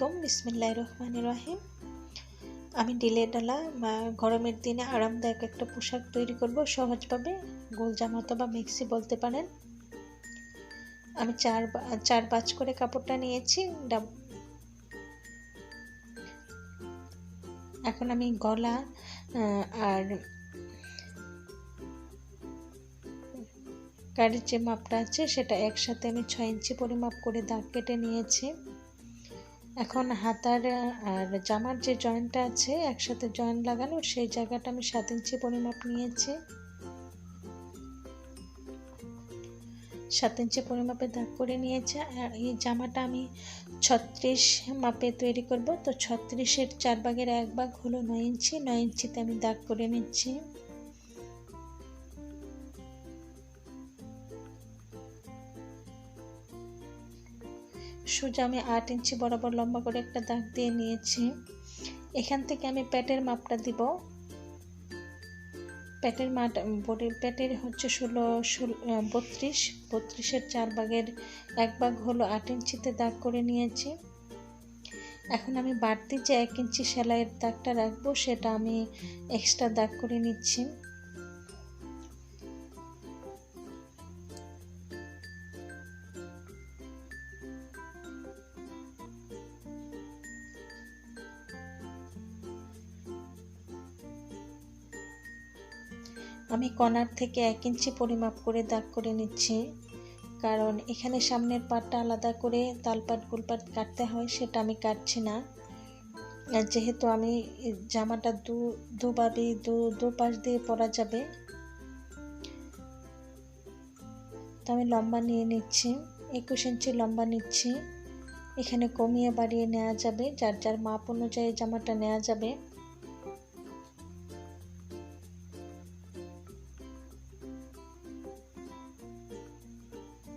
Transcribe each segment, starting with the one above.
আলাইকুম বিসমিল্লাহ রহমান রহিম। আমি ডিলে ডালা গরমের দিনে আরামদায়ক একটা পোশাক তৈরি করব। সহজভাবে গোল জামা বা মিক্সি বলতে পারেন। আমি চার চার বাজ করে কাপড়টা নিয়েছি। এখন আমি গলা আর গাড়ির যে মাপটা আছে, সেটা একসাথে আমি ছয় ইঞ্চি পরিমাপ করে দাগ কেটে নিয়েছি। এখন হাতার, আর জামার যে জয়েন্টটা আছে, একসাথে জয়েন্ট লাগানো, সেই জায়গাটা আমি সাত ইঞ্চি পরিমাপ নিয়েছি। সাত ইঞ্চি পরিমাপে দাগ করে নিয়েছি, আর এই জামাটা আমি ছত্রিশ মাপে তৈরি করব। তো ছত্রিশের চার ভাগের এক ভাগ হলো নয় ইঞ্চি, নয় ইঞ্চিতে আমি দাগ করে নিচ্ছি। সোজা আমি আট ইঞ্চি বরাবর লম্বা করে একটা দাগ দিয়ে নিয়েছি। এখান থেকে আমি প্যাটের মাপটা দিব। প্যাটের মাপ বডি, প্যাটের হচ্ছে ষোলো ষোলো বত্রিশ। বত্রিশের চার ভাগের এক ভাগ হলো আট ইঞ্চিতে দাগ করে নিয়েছি। এখন আমি বাড়তি যে এক ইঞ্চি সেলাইয়ের দাগটা রাখব, সেটা আমি এক্সট্রা দাগ করে নিচ্ছি। আমি কর্নার থেকে এক ইঞ্চি পরিমাপ করে দাগ করে নিচ্ছি। কারণ এখানে সামনের পাটটা আলাদা করে তালপাট, গুলপাট কাটতে হয়, সেটা আমি কাটছি না। যেহেতু আমি জামাটা দু দুভাবে দু দু পাশ দিয়ে পরা যাবে, তো আমি লম্বা নিয়ে নিচ্ছি, একুশ ইঞ্চি লম্বা নিচ্ছি। এখানে কমিয়ে বাড়িয়ে নেওয়া যাবে, যার যার মাপ অনুযায়ী জামাটা নেওয়া যাবে।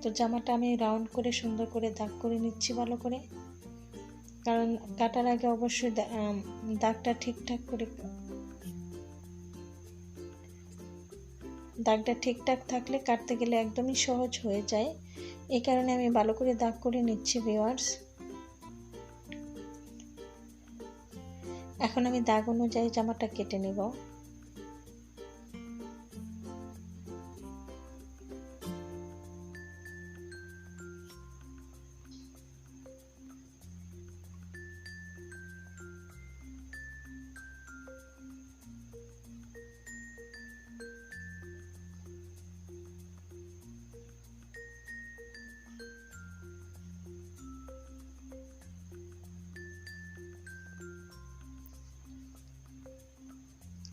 তো জামাটা আমি রাউন্ড করে সুন্দর করে দাগ করে নিচ্ছি ভালো করে। কারণ কাটার আগে অবশ্যই দাগটা ঠিকঠাক করে দাগটা ঠিকঠাক থাকলে কাটতে গেলে একদমই সহজ হয়ে যায়। এই কারণে আমি ভালো করে দাগ করে নিচ্ছি ভিওয়ার্স এখন আমি দাগ অনুযায়ী জামাটা কেটে নেব।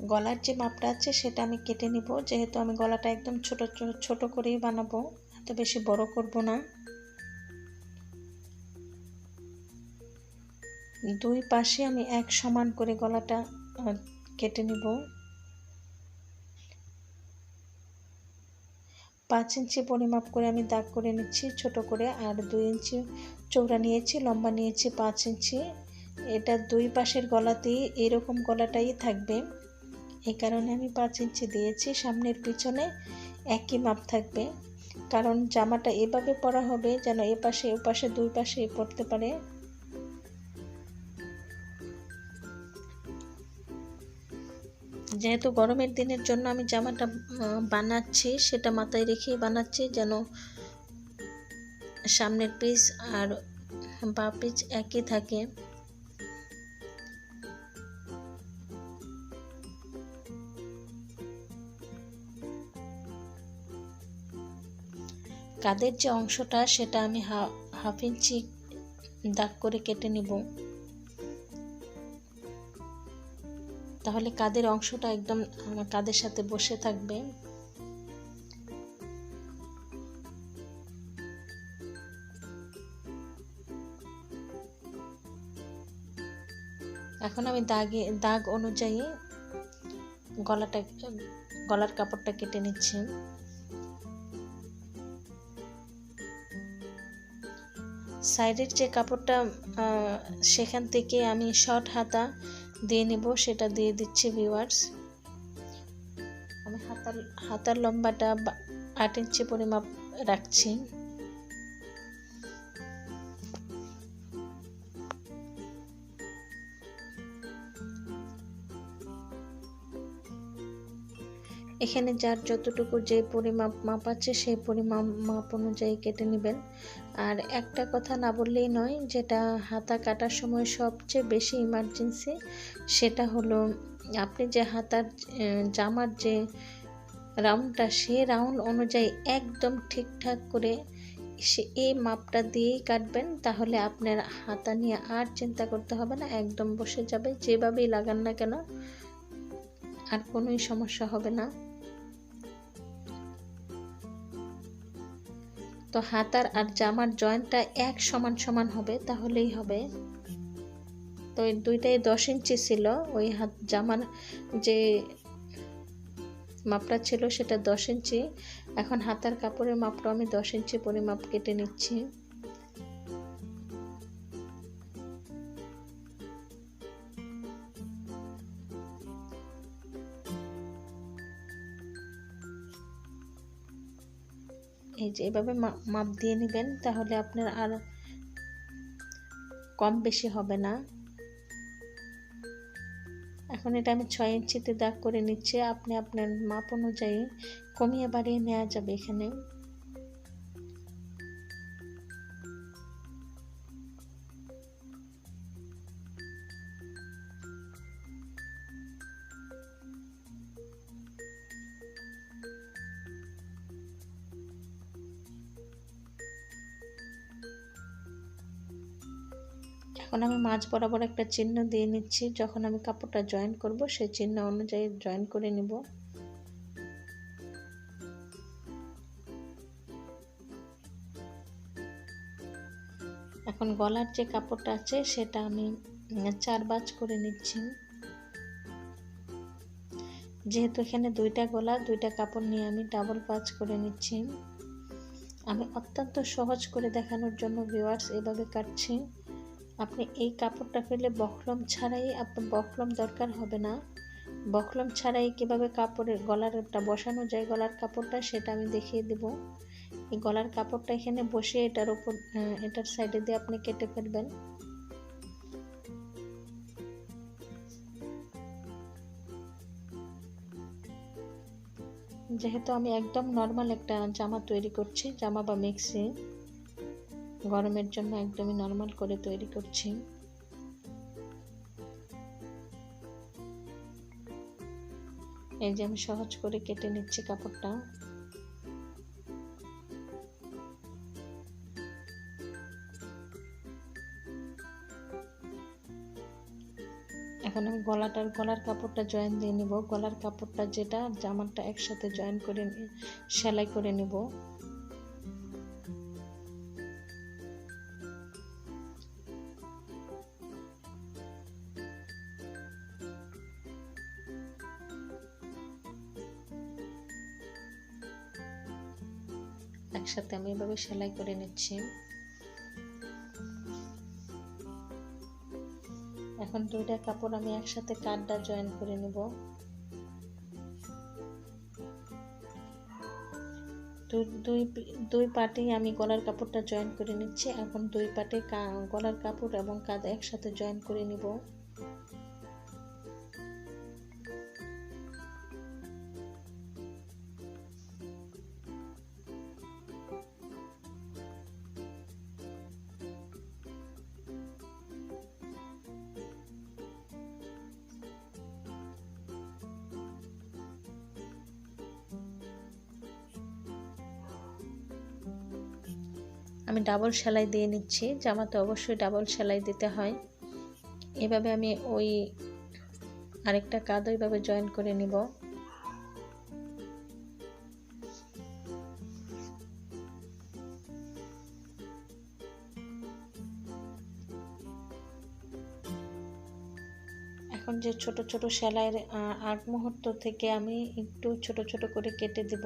গলার যে মাপটা আছে সেটা আমি কেটে নিব। যেহেতু আমি গলাটা একদম ছোট ছোট করেই বানাবো, এত বেশি বড় করব না। দুই পাশে আমি এক সমান করে গলাটা কেটে নিব। পাঁচ ইঞ্চি পরিমাপ করে আমি দাগ করে নিচ্ছি, ছোট করে, আর দুই ইঞ্চি চৌড়া নিয়েছি, লম্বা নিয়েছি পাঁচ ইঞ্চি। এটা দুই পাশের গলাতেই এরকম গলাটাই থাকবে। এই কারণে আমি পাঁচ ইঞ্চি দিয়েছি, সামনের পিছনে একই মাপ থাকবে। কারণ জামাটা এভাবে পরা হবে যেন এ পাশে, ও পাশে, দুই পাশে পড়তে পারে। যেহেতু গরমের দিনের জন্য আমি জামাটা বানাচ্ছি, সেটা মাথায় রেখেই বানাচ্ছি যেন সামনের পিস আর বা পিচ একই থাকে। কাদের যে অংশটা সেটা আমি হাফ ইঞ্চি দাগ করে কেটে নিব। তাহলে কাদের অংশটা একদম আমার কাদের সাথে বসে থাকবে? এখন আমি দাগে, দাগ অনুযায়ী গলাটা, গলার কাপড়টা কেটে নিচ্ছি। সাইডের যে কাপড়টা সেখান থেকে আমি শর্ট হাতা দিয়ে নেব, সেটা দিয়ে দিচ্ছি ভিওয়ার্স আমি হাতার হাতার লম্বাটা আট ইঞ্চি পরিমাপ রাখছি। এখানে যার যতটুকু যে পরিমাপ মাপ আছে, সেই পরিমাপ, মাপ অনুযায়ী কেটে নেবেন। আর একটা কথা না বললেই নয়, যেটা হাতা কাটার সময় সবচেয়ে বেশি ইমার্জেন্সি সেটা হলো আপনি যে হাতার জামার যে রাউন্ডটা সে রাউন্ড অনুযায়ী একদম ঠিকঠাক করে সে এই মাপটা দিয়েই কাটবেন, তাহলে আপনার হাতা নিয়ে আর চিন্তা করতে হবে না, একদম বসে যাবে, যেভাবেই লাগান না কেন, আর কোনোই সমস্যা হবে না। তো হাতার আর জামার জয়েন্টটা এক সমান সমান হবে, তাহলেই হবে। তো এই দুইটাই দশ ইঞ্চি ছিল, ওই হাত জামার যে মাপটা ছিল সেটা দশ ইঞ্চি। এখন হাতার কাপড়ের মাপটা আমি দশ ইঞ্চি পরিমাপ কেটে নিচ্ছি। এভাবে মাপ দিয়ে নেবেন, তাহলে আপনার আর কম বেশি হবে না। এখন এটা আমি ছয় ইঞ্চিতে দাগ করে নিচ্ছি, আপনি আপনার মাপ অনুযায়ী কমিয়ে বাড়িয়ে নেওয়া যাবে এখানে। এখন আমি মাঝ বরাবর একটা চিহ্ন দিয়ে নিচ্ছি, যখন আমি কাপড়টা জয়েন করব, সেই চিহ্ন অনুযায়ী জয়েন করে নিব। এখন গলার যে কাপড়টা আছে, সেটা আমি চার বাজ করে নিচ্ছি। যেহেতু এখানে দুইটা গলা, দুইটা কাপড় নিয়ে আমি ডাবল পাঁচ করে নিচ্ছি। আমি অত্যন্ত সহজ করে দেখানোর জন্য ভিউয়ার্স এভাবে কাটছি। আপনি এই কাপড়টা পেলে বকলম ছাড়াই আপনার বকলম দরকার হবে না। বকলম ছাড়াই কীভাবে কাপড়ের গলারটা বসানো যায়, গলার কাপড়টা সেটা আমি দেখিয়ে দেব। এই গলার কাপড়টা এখানে বসে এটার উপর এটার সাইডে দিয়ে আপনি কেটে ফেলবেন। যেহেতু আমি একদম নর্মাল একটা জামা তৈরি করছি, জামা বা মিক্সি গরমের জন্য একদমই নর্মাল করে তৈরি করছি। এই যে আমি সহজ করে কেটে নিচ্ছি কাপড়টা। এখন আমি গলাটার, গলার কাপড়টা জয়েন দিয়ে নিব। গলার কাপড়টা যেটা, জামাটা একসাথে জয়েন করে সেলাই করে নিব। একসাথে আমি এভাবে সেলাই করে নিচ্ছি। এখন দুইটা কাপড় আমি একসাথে কাঠটা জয়েন করে নিব। দুই- দুই আমি গলার কাপড়টা জয়েন করে নিচ্ছি। এখন দুই পাটে গলার কাপড় এবং কাঁধ একসাথে জয়েন করে নিব। আমি ডাবল সেলাই দিয়ে নিচ্ছি, জামাতে অবশ্যই ডাবল সেলাই দিতে হয়। এভাবে আমি ওই আরেকটা কাঁধ ওইভাবে জয়েন করে নিব। এখন যে ছোট ছোট সেলাইয়ের আগ মুহূর্ত থেকে আমি একটু ছোট ছোট করে কেটে দেব।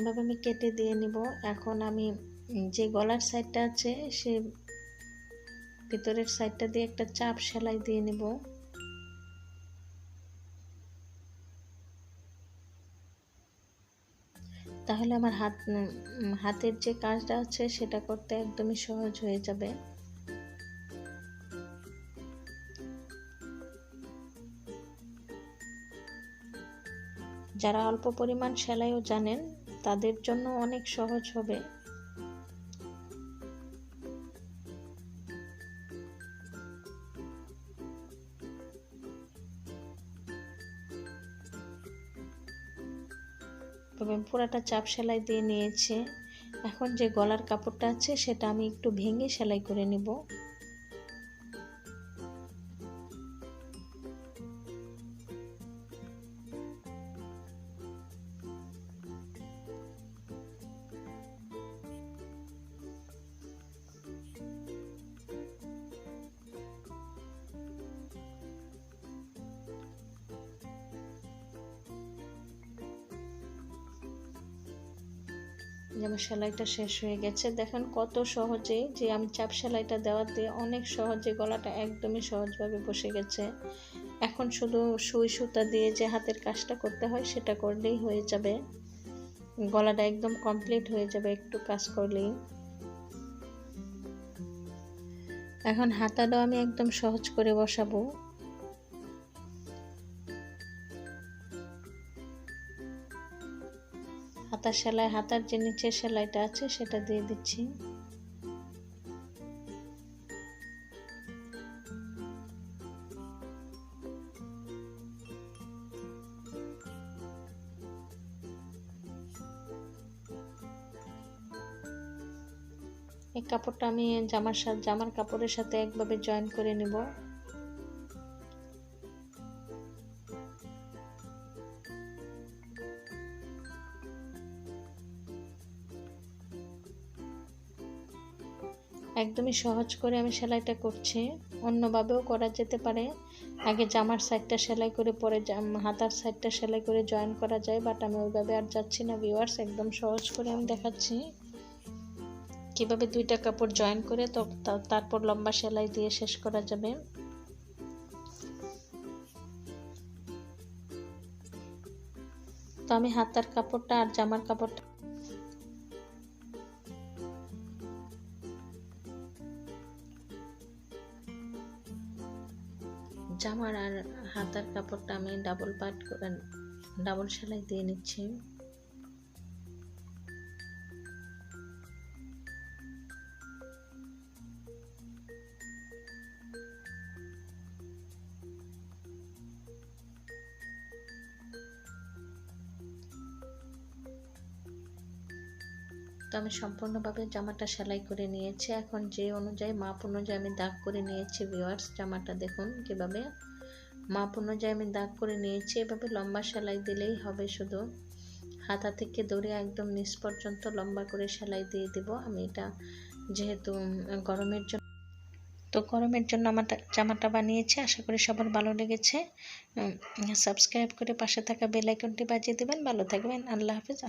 এভাবে আমি কেটে দিয়ে নিব। এখন আমি যে গলার সাইডটা আছে, সে ভিতরের সাইডটা দিয়ে একটা চাপ সেলাই দিয়ে নেব। তাহলে আমার হাত হাতের যে কাজটা আছে, সেটা করতে একদমই সহজ হয়ে যাবে। যারা অল্প পরিমাণ সেলাইও জানেন তাদের জন্য অনেক সহজ হবে। তবে পুরাটা চাপ সেলাই দিয়ে নিয়েছে। এখন যে গলার কাপড়টা আছে, সেটা আমি একটু ভেঙে সেলাই করে নিব। যেমন সেলাইটা শেষ হয়ে গেছে। দেখেন কত সহজে যে আমি চাপ সেলাইটা দেওয়াতে অনেক সহজে গলাটা একদমই সহজভাবে বসে গেছে। এখন শুধু সুই সুতা দিয়ে যে হাতের কাজটা করতে হয় সেটা করলেই হয়ে যাবে। গলাটা একদম কমপ্লিট হয়ে যাবে একটু কাজ করলেই। এখন হাতাটাও আমি একদম সহজ করে বসাবো। হাতার সেলাই, হাতার যে নিচের সেলাইটা আছে সেটা দিয়ে দিচ্ছি। এই কাপড়টা আমি জামার সাথে জামার কাপড়ের সাথে একভাবে জয়েন করে নেব। একদমই সহজ করে আমি সেলাইটা করছি। অন্যভাবেও করা যেতে পারে। আগে জামার সাইডটা সেলাই করে, পরে হাতার সাইডটা সেলাই করে জয়েন করা যায় বাট আমি ওইভাবে আর যাচ্ছি না ভিউয়ার্স একদম সহজ করে আমি দেখাচ্ছি। কীভাবে দুইটা কাপড় জয়েন করে তো, তারপর লম্বা সেলাই দিয়ে শেষ করা যাবে। তো আমি হাতার কাপড়টা আর জামার কাপড়টা জামার আর হাতার কাপড়টা আমি ডাবল পাট ডাবল সেলাই দিয়ে নিচ্ছি। তো আমি সম্পূর্ণভাবে জামাটা সেলাই করে নিয়েছি। এখন যে অনুযায়ী মাপ অনুযায়ী আমি দাগ করে নিয়েছি ভিওয়ার্স জামাটা দেখুন কীভাবে। মাপ অনুযায়ী আমি দাগ করে নিয়েছি, এভাবে লম্বা সেলাই দিলেই হবে শুধু। হাতা থেকে দড়ি একদম নিচ পর্যন্ত লম্বা করে সেলাই দিয়ে দেব। আমি এটা যেহেতু গরমের জন্য তো গরমের জন্য আমার জামাটা বানিয়েছি। আশা করি সবার ভালো লেগেছে। সাবস্ক্রাইব করে পাশে থাকা বেল আইকনটি বাজিয়ে দেবেন। ভালো থাকবেন। আল্লাহ হাফিজ।